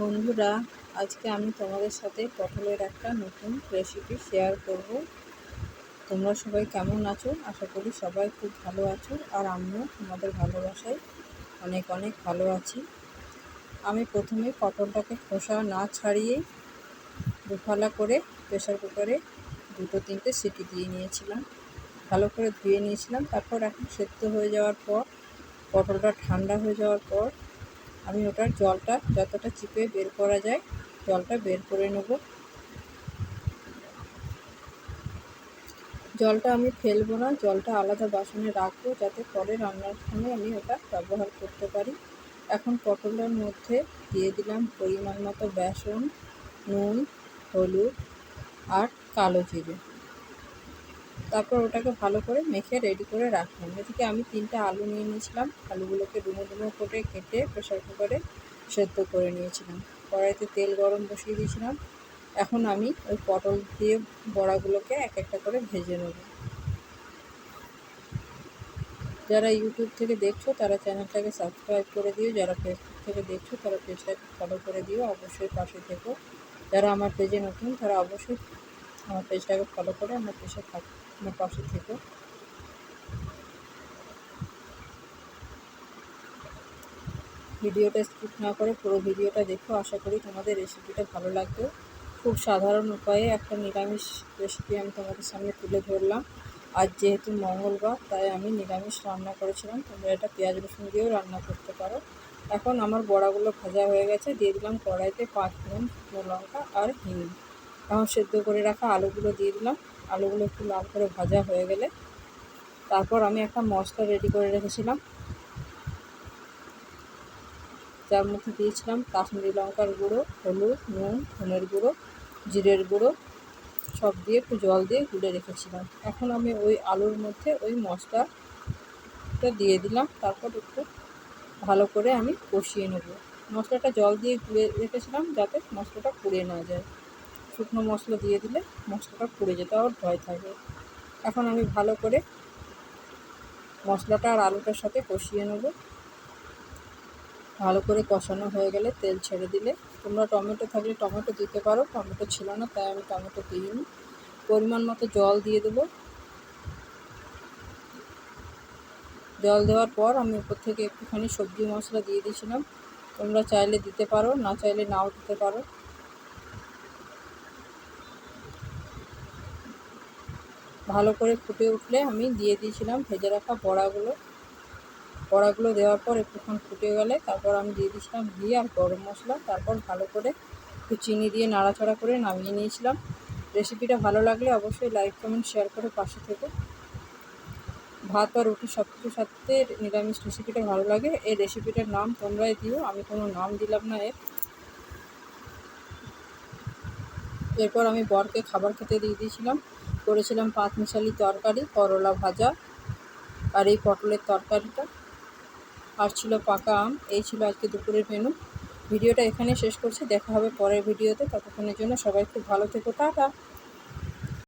বন্ধুরা, আজকে আমি তোমাদের সাথে পটলের একটা নতুন রেসিপি শেয়ার করব। তোমরা সবাই কেমন আছো? আশা করি সবাই খুব ভালো আছো আর আমিও তোমাদের ভালোবাসায় অনেক অনেক ভালো আছি। আমি প্রথমে পটলটাকে খোসা না ছাড়িয়েই দুফালা করে প্রেশার কুকারে দুটো তিনটে সিটি দিয়ে নিয়েছিলাম। ভালো করে ধুয়ে নিয়েছিলাম। তারপর এখন সেদ্ধ হয়ে যাওয়ার পর, পটলটা ঠান্ডা হয়ে যাওয়ার পর আমি ওটার জলটা যতটা চিপে বের করা যায়, জলটা বের করে নেব। জলটা আমি ফেলব না, জলটা আলাদা বাসনে রাখব যাতে পরে রান্নার সময় আমি ওটা ব্যবহার করতে পারি। এখন পটলের মধ্যে দিয়ে দিলাম পরিমাণ মতো বেসন, নুন, হলুদ আর কালো জিরে। তারপর ওটাকে ভালো করে মেখে রেডি করে রাখলাম। এদিকে আমি তিনটে আলু নিয়ে নিয়েছিলাম। আলুগুলোকে ডুমো ডুমো করে কেটে প্রেশার কুকারে সেদ্ধ করে নিয়েছিলাম। কড়াইতে তেল গরম বসিয়ে দিয়েছিলাম। এখন আমি ওই পটল দিয়ে বড়াগুলোকে এক একটা করে ভেজে নেব। যারা ইউটিউব থেকে দেখছ, তারা চ্যানেলটাকে সাবস্ক্রাইব করে দিও। যারা ফেসবুক থেকে দেখছ, তারা পেজটাকে ফলো করে দিও। অবশ্যই পাশে থেকো। যারা আমার পেজে নতুন, তারা অবশ্যই আমার পেজটাকে ফলো করে আমার পেজে থাক, আমার পাশে থেকে। ভিডিওটা স্কিপ না করে পুরো ভিডিওটা দেখো, আশা করি তোমাদের রেসিপিটা ভালো লাগবে। খুব সাধারণ উপায়ে একটা নিরামিষ রেসিপি আমি তোমাদের সামনে তুলে ধরলাম। আজ যেহেতু মঙ্গলবার, তাই আমি নিরামিষ রান্না করেছিলাম, তোমরা এটা পেঁয়াজ রসুন দিয়েও রান্না করতে পারো। এখন আমার বড়াগুলো ভাজা হয়ে গেছে, দিয়ে দিলাম কড়াইতে পাঁচ ফোড়ন লঙ্কা আর হিং। এখন সেদ্ধ করে রাখা আলুগুলো দিয়ে দিলাম। আলুগুলো একটু লাল করে ভাজা হয়ে গেলে তারপর আমি একটা মশলা রেডি করে রেখেছিলাম। যার মধ্যে দিয়েছিলাম কাশ্মীরি লঙ্কার গুঁড়ো, হলুদ, নুন, ধনের গুঁড়ো, জিরের গুঁড়ো, সব দিয়ে একটু জল দিয়ে গুলে রেখেছিলাম। এখন আমি ওই আলুর মধ্যে ওই মশলাটা দিয়ে দিলাম। তারপর একটু ভালো করে আমি কষিয়ে নেব। মশলাটা জল দিয়ে গুলে রেখেছিলাম যাতে মশলাটা পুড়ে না যায়। শুকনো মশলা দিয়ে দিলে মশলাটা পুড়ে যেতে আবার ভয় থাকে। এখন আমি ভালো করে মশলাটা আর আলুটার সাথে কষিয়ে নেব। ভালো করে কষানো হয়ে গেলে তেল ছেড়ে দিলে তোমরা টমেটো থাকলে টমেটো দিতে পারো, টমেটো ছিল না তাই আমি টমেটো দিইনি। পরিমাণ মতো জল দিয়ে দেবো। জল দেওয়ার পর আমি উপর থেকে একটুখানি সবজি মশলা দিয়ে দিয়েছিলাম। তোমরা চাইলে দিতে পারো, না চাইলে নাও দিতে পারো। ভালো করে ফুটে উঠলে আমি দিয়ে দিয়েছিলাম ভেজে রাখা বড়াগুলো। বড়াগুলো দেওয়ার পর একটুক্ষণ ফুটে গেলে তারপর আমি দিয়ে দিয়েছিলাম ঘি আর গরম মশলা। তারপর ভালো করে একটু চিনি দিয়ে নাড়াচাড়া করে নামিয়ে নিয়েছিলাম। রেসিপিটা ভালো লাগলে অবশ্যই লাইক, কমেন্ট, শেয়ার করে পাশে থেকে। ভাত বা রুটি সব কিছুর সাথে নিরামিষ রেসিপিটা ভালো লাগে। এই রেসিপিটার নাম তোমরাই দিও, আমি কোনো নাম দিলাম না এর। এরপর আমি বরকে খাবার খেতে দিয়ে দিয়েছিলাম। করেছিলাম পাঁচমিশালি তরকারি, করলা ভাজা আর এই পটলের তরকারিটা। আর ছিল পাকা আম, এই ছিল আজকে দুপুরের মেনু ভিডিওটা এখানে শেষ করছি, দেখা হবে পরের ভিডিওতে। ততক্ষণের জন্য সবাই খুব ভালো থেকো, টাটা।